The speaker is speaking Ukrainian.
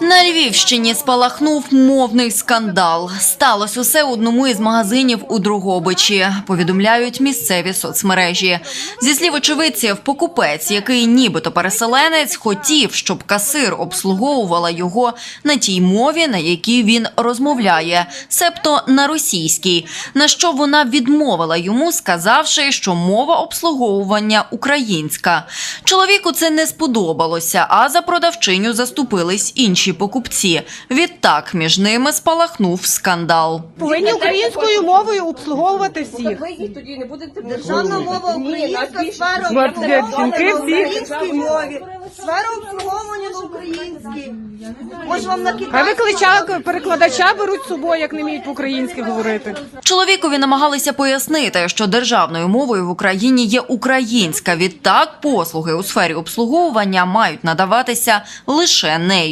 На Львівщині спалахнув мовний скандал. Сталося усе одному із магазинів у Другобичі. Повідомляють місцеві соцмережі. Зі слів очевидців, покупець, який нібито переселенець, хотів, щоб касир обслуговувала його на тій мові, на якій він розмовляє, себто на російській. На що вона відмовила йому, сказавши, що мова обслуговування українська. Чоловіку це не сподобалося, а за продавчиню заступились інші покупці. Відтак між ними спалахнув скандал. Повинні українською мовою обслуговувати всіх. Ви їх тоді не будете Державна мова українська, сфера Ну, обслуговування на українській мові, сфера обслуговування на українській. Може вам на А китайській? перекладача беруть з собою, як не вміють по-українськи говорити. Чоловікові намагалися пояснити, що державною мовою в Україні є українська. Відтак послуги у сфері обслуговування мають надаватися лише нею.